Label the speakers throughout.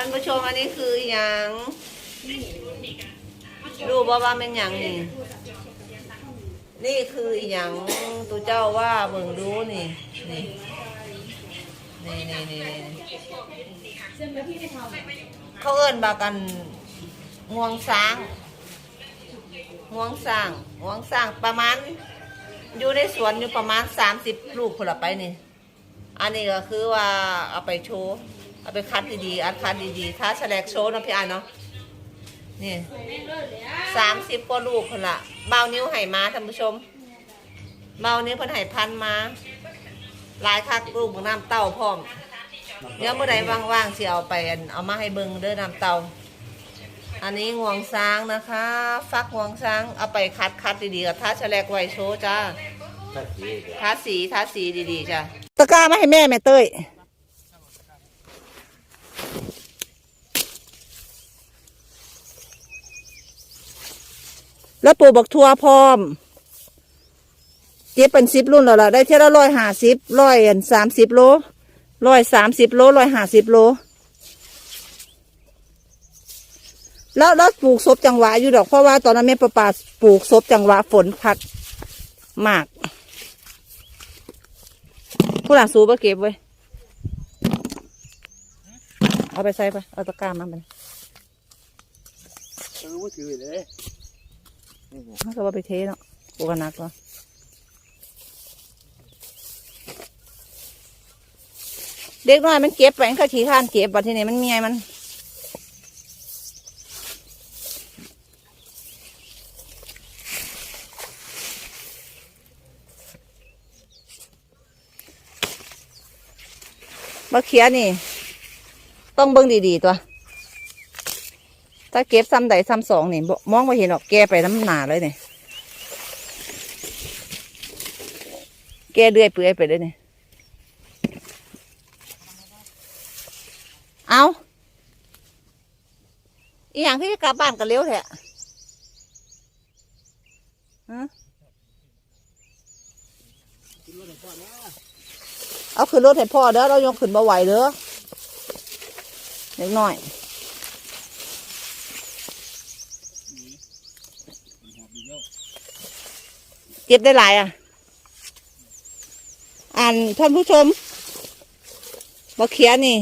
Speaker 1: ท่านผู้ชมอันนี้คืออหย่างรู้บ่ว่าเป็นอย่างนี่ นี่คืออหย่างตูเจ้าว่าเบิ่งดูนี่นี่นี่นี่นี่นี่เขาเอิ้นบากันงวงช้างงวงสร้างงวงสร้างประมาณ อยู่ในสวนอยู่ประมาณสามสิบลูกคนละไปนี่ อันนี้ก็คือว่าเอาไปโชว์ เอาไปคัดดีๆอัดคัดดีๆ ถ้าแฉลกโชว์เนาะพี่อันเนาะ นี่สามสิบกว่าลูกคนละเบานิ้วไห่มาท่านผู้ชม เบานิ้วเพิ่นไห่พันมาหลายคักลูกน้ำเต้าพร้อมเดี๋ยวเมื่อใดว่างๆสิเอาไปอันเอามาให้เบิ่งเด้อน้ำเต้าอันนี้งวงช้างนะคะ ฟักงวงช้างเอาไปคัดคัดดีๆกับท้าแฉลกไว้โชว์จ้า
Speaker 2: ถ้าสี
Speaker 1: ทาสีทาสีดีๆจ้ะตะกร้ามาให้แม่แม่เต้ย แล้วปลูกบักทั่วพร้อม เก็บเป็นสิบรุ่นแล้วล่ะได้เท่าละร้อยห้าสิบร้อยสามสิบโลร้อยสามสิบโลร้อยห้าสิบโล แล้วแล้วปลูกศพจังหวะอยู่ดอกเพราะว่าตอนนั้นแม่ประปาปลูกศพจังหวะฝนพัดมากผู้หลานสูบเก็บไว้เอาไปใส่ไปเอาตะกร้ามาไป
Speaker 2: รู้ว่าถือเลย
Speaker 1: เขาจะว่าไปเทเนาะกูกันนักเนาะเด็กน้อยมันเก็บไปมันก็ขี้ข้านเก็บบัดทีนี้มันเมียมันบักเขียนี่ ต้องเบิ่งดีๆตัว ถ้าเก็บซ้ำใดซ้ำสองนี่มองไม่เห็นหรอกแกไปน้ำหนาเลยเนี่ยแกเดือยเปื่อยไปเลยเนี่ยเอาอีหยังที่กลับบ้านกันเร็วแท้ฮะเอาขึ้นรถให้พ่อเด้อเรายกขึ้นมาไหวเด้อเล็กน้อย เก็บได้หลายอะ อ่านท่านผู้ชมบะเขียนี่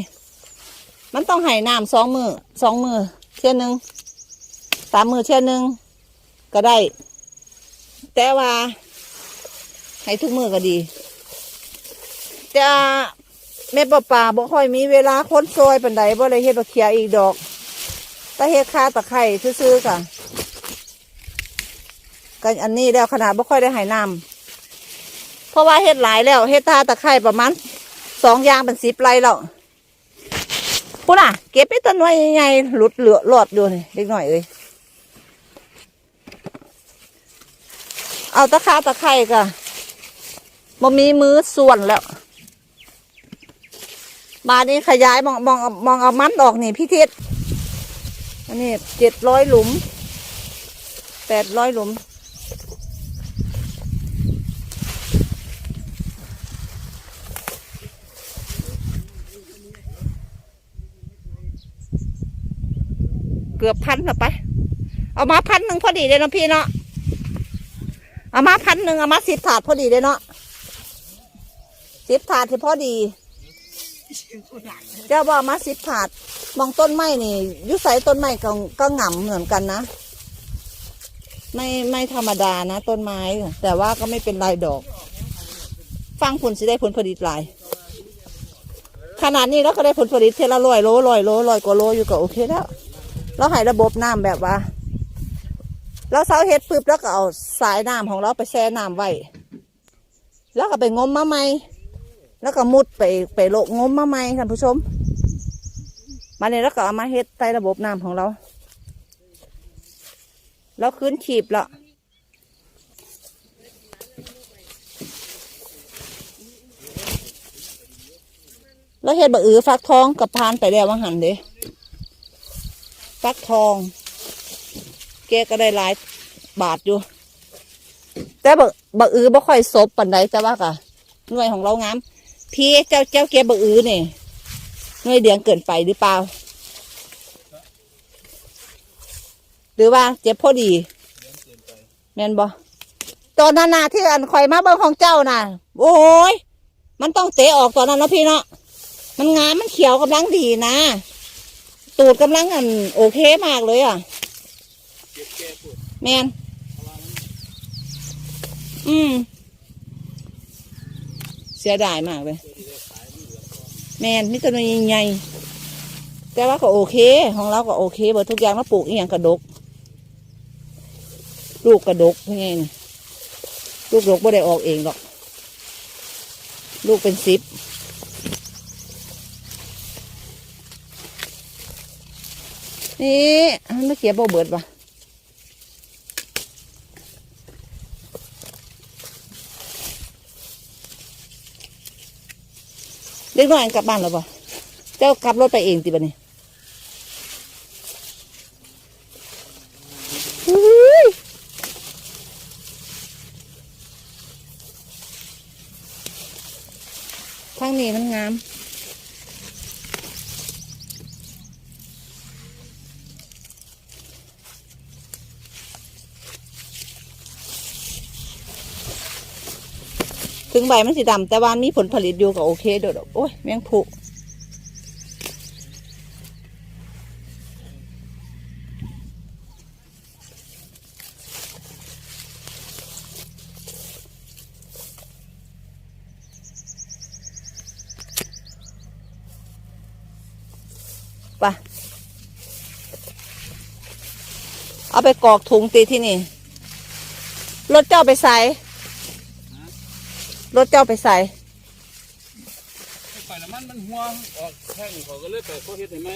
Speaker 1: มันต้องให้น้ำสองมือสองมือเช่นหนึ่งสามมือเช่นหนึ่งก็ได้ แต่ว่า ให้ทุกมือก็ดีจะแม่ป่าป่าบ่ค่อยมีเวลาค้นซอยปันใดบ่เลยเฮ็ดบะเขียอีกดอกแต่เฮ็ดคาตะไคร้ซื้อๆค่ะ ก็อันนี้แล้วขนาดไม่ค่อยได้ใหายน้ำเพราะว่าเฮ็ดหลายแล้วเฮ็ดตาตะไคร่ประมาณสองอย่างเป็นสิบไรแล้วพูดน่ะ เก็บไปต้นไม้ใหญ่ๆหลุดเหลือหลอดอยู่นี่เล็กหน่อยเอ้ยเอาตะขาตะไคร่ก็บ่มีมือส่วนแล้วมานี่ขยายมองมองมองเอามันออกนี่พี่ทิศอันนี้เจ็ดร้อยหลุมแปดร้อยหลุม เกือบพันละไป เอามาพันหนึ่งพอดีเลยเนาะพี่เนาะ เอามาพันหนึ่งเอามาสิบถาดพอดีเลยเนาะสิบถาดที่พอดี เจ้าบอกมาสิบถาด มองต้นไม้นี่ยุใสต้นไม้ก็ก็ง่ำเหมือนกันนะ ไม่ไม่ธรรมดานะ ต้นไม้ แต่ว่าก็ไม่เป็นไรดอก ฟังผลสิได้ผลผลิตหลายขนาดนี้เราก็ได้ผลผลิตเทละร้อยโลร้อยโลร้อยกว่าโลอยู่ก็โอเคแล้ว เราให้ระบบน้ำแบบว่า เราเสาเฮ็ดปุ๊บแล้วก็เอาสายน้ำของเราไปแช่น้ำไว้ แล้วก็ไปงมมาใหม่ แล้วก็มุดไปไปโลงมมาใหม่ท่านผู้ชม มาเนี่ยแล้วก็เอามาเฮ็ดใต้ระบบน้ำของเราแล้วคืนขีบละแล้วเฮ็ดบะอือฟักทองกับพานไปแล้วว่าหันเด้ ฟักทอง แกก็ได้หลายบาทอยู่ แต่บะบะอือบ่ค่อยซบปันใดแต่ว่ากะหน่วยของเรางามพี่เจ้าเจ้าเก็บบะอือเนี่หน่วยเดียงเกินไปหรือเปล่า หรือว่าเจ็บพอดีแม่นบ่ตอนนั้นนะที่อันคอยมาเบิ้งของเจ้าน่ะ โอ้ย มันต้องเตะออกตอนนั้นนะพี่เนาะมันงามมันเขียวกำลังดีนะ ตูดกำลังอันโอเคมากเลยอะ
Speaker 2: แม
Speaker 1: นอืม เสียดายมากเลย แมนนี่ตัวนี้ใหญ่แต่ว่าก็โอเค ของเราก็โอเคเบิดทุกอย่างเราปลูกอีหยังกระดก ลูกกระดกเพื่อไงนี่ลูกดกไม่ได้ออกเองหรอก ลูกเป็นสิบ นี่มันไม่เขียบบ่เบิดปะเล็กน้อยกลับบ้านแล้วปะเจ้ากลับรถไปเองติบะนี่อุ้ยทางนี้มันงาม ถึงใบมันสีดำแต่ว่ามีผลผลิตอยู่ก็โอเคเด้อดอกโอ้ยแมงผุไปะเอาไปกรอกถุงตีที่นี่ รถเจ้าไปใส่ รถเจ้าไปใส่
Speaker 2: ไปน้ำมันมันห่วงออกแท่งเขาก็เลยไปเขาเฮ็ดให้ไหม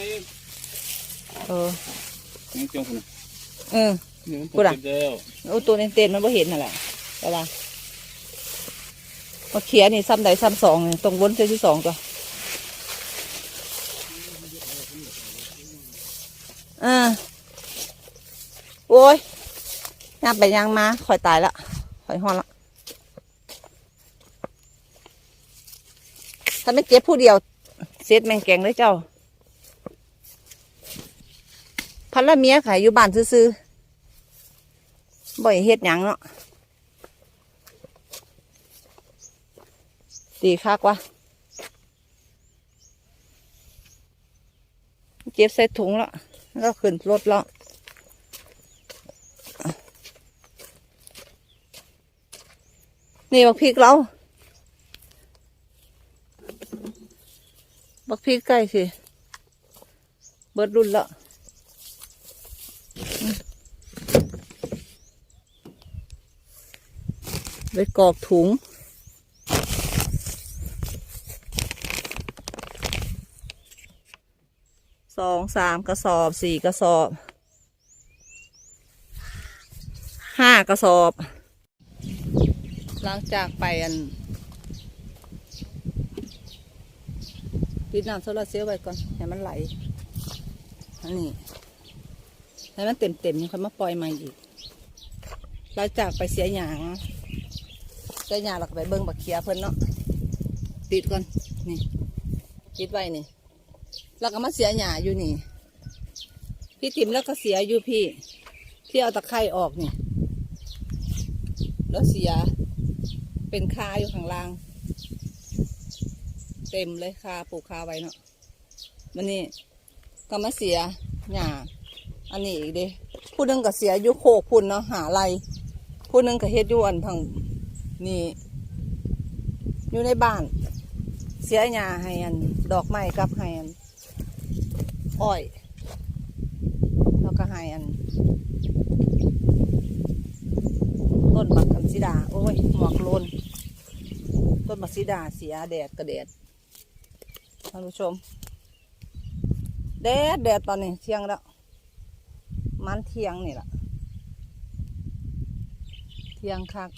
Speaker 1: เออ
Speaker 2: ยังจงคนน่ะ
Speaker 1: เออ
Speaker 2: นี่มัน
Speaker 1: พูดอะ
Speaker 2: เก็บแล้ว
Speaker 1: โอ้ตัวเต็นๆมันไ่เห็นนั่นแหละแต่ว่ามาเขียนี่ซ้ำใดซ้ำสองนี่ตรงวนเส้นที่สองตัวเออโอ้ยย่างไปย่างมาคอยตายละคอยหอนละาไม่เจ็บผู้เดียวเสียดแมงแกงเลยเจ้าพันละเมียขายอยู่บ้านซื้อๆบ่อยเฮ็ดหยังเนาะดีคักวะเก็บใส่ถุงล้วแล้วก็ขึ้นรถแล้วนี่บักพริกเรา บักพริกใกล้สิเบิดรุ่นล้วไปกรอกถุง สองสามกระสอบสี่กระสอบ ห้ากระสอบ หลังจากไปอัน ปิดน้ำโซลาเซลล์ไว้ก่อนให้มันไหลอันนี้ให้มันเต็มเต็มยังค่อยมาปล่อยใหม่อีกหลังจากไปเสียหยางเสียหยางเราก็ไปเบิ้งบักเขียเพิ่นเนาะปิดก่อนนี่ปิดไว้นี่แล้วก็มาเสียหยาอยู่นี่ พี่ติ๋มแล้วก็เสียอยู่พี่ ที่เอาตะไคร่ออกนี่แล้วเสียเป็นคาอยู่ข้างล่าง เต็มเลยคาปลูกคาไว้เนาะมันนี่ก็มาเสียหยาอันนี้อีกเด้ผู้นึงก็เสียอยู่โคกพุ่นเนาะหาไรผู้นึงก็เฮ็ดอยู่อันทางนี่อยู่ในบ้าน เสียหญ้าให้อัน ดอกไม้กับให้อันอ้อยแล้วก็ให้อัน ต้นบักกันสีดา โอ้ยหมอกโลนต้นบักสีดาเสียแดดกระแดด ท่านผู้ชม แดดแดดตอนนี้เที่ยงแล้วมันเที่ยงนี่แหละเที่ยงคัก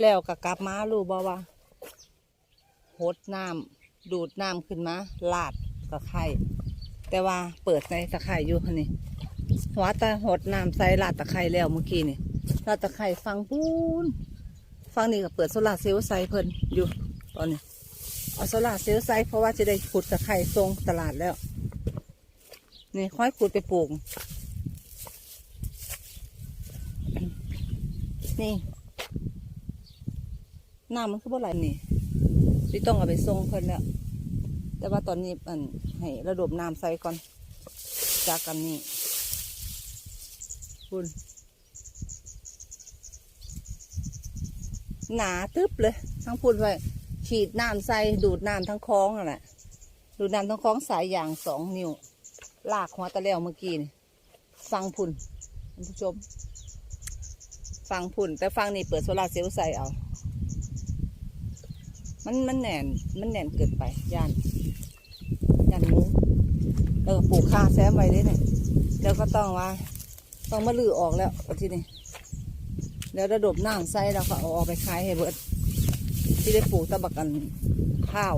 Speaker 1: แล้วก็กลับมารู้บ่ว่าหดน้ำดูดน้ำขึ้นมาลาดตะไคร่แต่ว่าเปิดในตะไคร่อยู่นี่หัวตาหดน้ำใส่ลาดตะไคร่แล้วเมื่อกี้นี่ลาดตะไคร่ฟังปูนฟังนี่ก็เปิดโซลาร์เซลล์ใส่เพิ่นอยู่ตอนนี้ เอาโลาเซลไซส์เพราะว่าจะได้ขุดตะไคร่ทรงตลาดแล้ว นี่ค่อยขุดไปปลูก นี่น้ามันคือบ่ไหลนี่ที่ต้องเอาไปทรงเพิ่นแล้ว แต่ว่าตอนนี้อันให้ระดมน้ำใส่ก่อน จากกันนี่คุณหนาตึ๊บเลยทั้งพูดไว้ ฉีดน้ำใส่ดูดน้ำทั้งคลองนั่นแหละดูดน้ำทั้งคลองสายอย่างสองนิ้ว ลากหัวตะแล้วเมื่อกี้นี่ฟังพุ่นท่านผู้ชม ฟังพุ่น แต่ฟังนี่เปิดโซลาเซลล์ใส่เอา มันมันแน่น มันแน่นเกินไปย่านย่านหมูเออปลูกคาแซมไว้ด้วยเนี่ยแล้วก็ต้องว่า ต้องมาลือออกแล้วที่นี่แล้วระดบน้ำใส่แล้วก็เอาออกไปขายให้เบิด ที่ได้ปลูกตะบักกันข้าว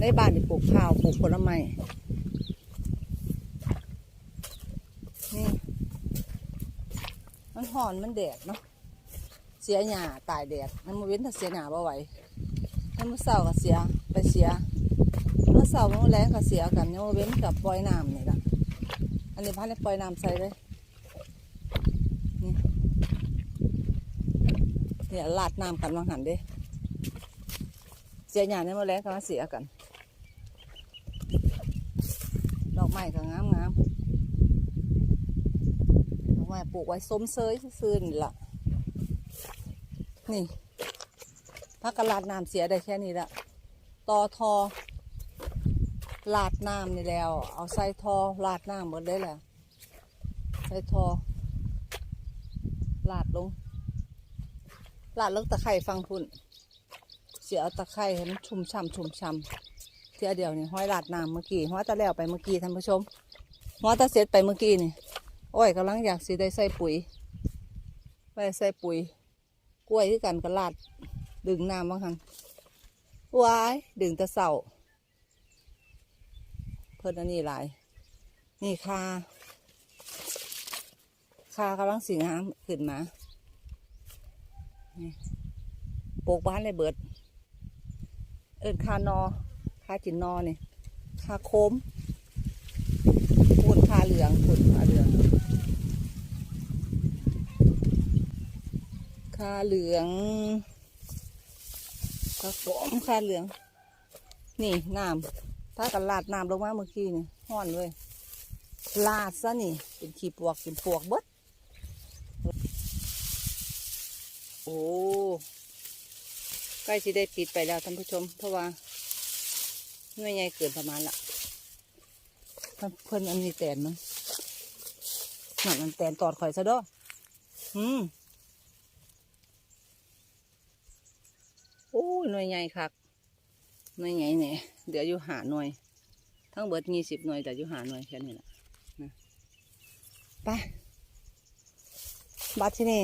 Speaker 1: ในบ้านนี่ปลูกข้าวปลูกผลไม้นี่มันห่อนมันแดดเนาะเสียหญ้าตายแดดน้ำมาเว้นถ้าเสียหญ้าบ่ไหวน้ำมือเศร้าก็เสียไปเสียเมื่อเศร้าเมื่อแรงก็เสียกันน้ำมาเว้นกับปล่อยน้ำนี่ละอันนี้พันได้ปล่อยน้ำใส่เลยนี่เนี่ยลาดน้ำกันวางหันเด้ สียหยาเนี่ยมาแล้วก็มาเสียกัน ดอกไม้ก็งามงามดอกไม้ปลูกไว้ส้มเซยซื่อนี่ละนี่พักกระลาดน้ำเสียได้แค่นี้ละต่อทอลาดน้ำนี่แล้ว เอาใส่ทอลาดน้ำหมดได้แหละใส่ทอลาดลงลาดลงตะไคร่ฟังพุ่น เสียเอาตะไคร้ให้มันชุ่มช่ำชุ่มช่ำเทียเดียวนี่ห้อยลาดน้ำเมื่อกี้ห้อยตะแล้วไปเมื่อกี้ท่านผู้ชมห้อยตะเสร็จไปเมื่อกี้นี่โอ้ยกำลังอยากสิได้ใส่ปุ๋ยไปใส่ปุ๋ย กล้วยที่กันก็ลาด ดึงน้ำบ้างคันวายดึงตะเสาเพิ่นอันนี้หลาย นี่คาคากำลังสีงามขึ้นมาปลูกบ้านเลยเบิด เอินคานอคาจินนอนี่คาโคมพูดคาเหลืองพูดคาเหลืองคาเหลืองคาโคมคาเหลือง นี่น้ำถ้ากันลาดน้ำลงมาเมื่อกี้นี่ห้อนเลยลาดซะนี่เป็นขี้ปวกเป็นปวกเบิดโอ้ ใกล้จะได้ปิดไปแล้วท่านผู้ชม เพราะว่าหน่วยใหญ่เกินประมาณละเพิ่นอันนี้แตนมันนั่นมันแตนตอดข่อยซะด้ออืมโอ้หน่วยใหญ่คักหน่วยใหญ่เนี่ยเดี๋ยวอยู่หาหน่วย ทั้งเบิดยี่สิบหน่วยแต่อยู่หาหน่วยแค่นี้แหละนะไปบัดที่นี่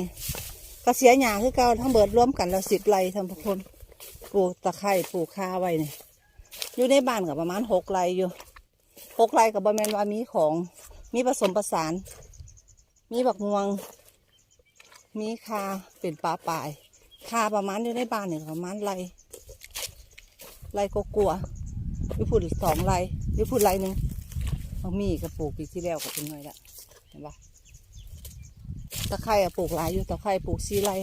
Speaker 1: ก็เสียหยาคือเก่าทั้งเบิดรวมกันแล้วสิบไร่ทั้งทุกคนปลูกตะไคร้ปลูกคาไว้เนี่ยอยู่ในบ้านกับประมาณหกไร่อยู่หกไร่กับบะแมนว่ามีของมีผสมประสาน มีบักม่วง มีคาเป็นปลาปลายคาประมาณอยู่ในบ้านเนี่ยประมาณไรไรก็กลัววิพุ่นสองไรวิพุ่นไรหนึ่งเอามีกระปลูกปีที่แล้วกับเป็นไงละเห็นปะ ตะไคร่อะปลูกหลายอยู่ตะไคร่ปลูกสีไร่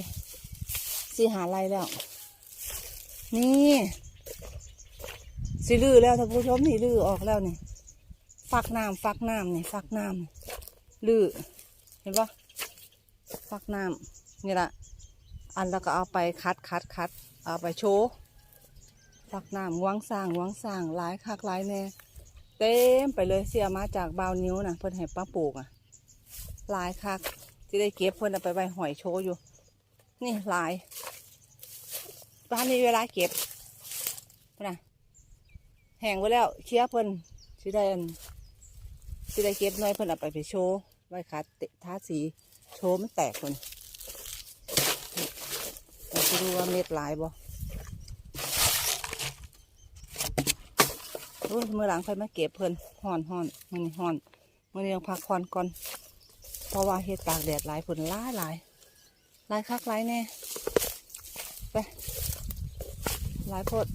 Speaker 1: สี่หาไร่แล้ว นี่สิลือแล้วท่านผู้ชมนี่ลือออกแล้วนี่ฟักน้ำฟักน้ำนี่ฟักน้ำลือเห็นปะฟักน้ำนี่ละอันแล้วก็เอาไปคัดคัดคัดเอาไปโชว์ฟักน้ำวางสร้างวางสร้างหลายคักหลายแน่เต็มไปเลยเสียมาจากบาวนิ้วนะเพิ่อนให้ป้าปลูกอะหลายคัก ที่ได้เก็บเพิ่นเอาไปไว้หอยโชว์อยู่ นี่ลายบ้านนี้เวลาเก็บนะแห้งไว้แล้วเคียเพิ่นสิได้อันสิได้เก็บน่อยเพิ่นเอาไปไปโชว์ไว้ขาเตะท้าสีโชว์มันแตกคนเราจะดูว่าเม็ดลายบ่โอ้ยมื่อหลังค่อยมาเก็บเพิ่นห่อนห่อนมันนี่ห่อนมื่อนี้ต้องพักผ่อนก่อน เพราะว่าเห็ดตากแดดหลายฝนหลายหลายหลายคักหลายแน่ไปหลายโพด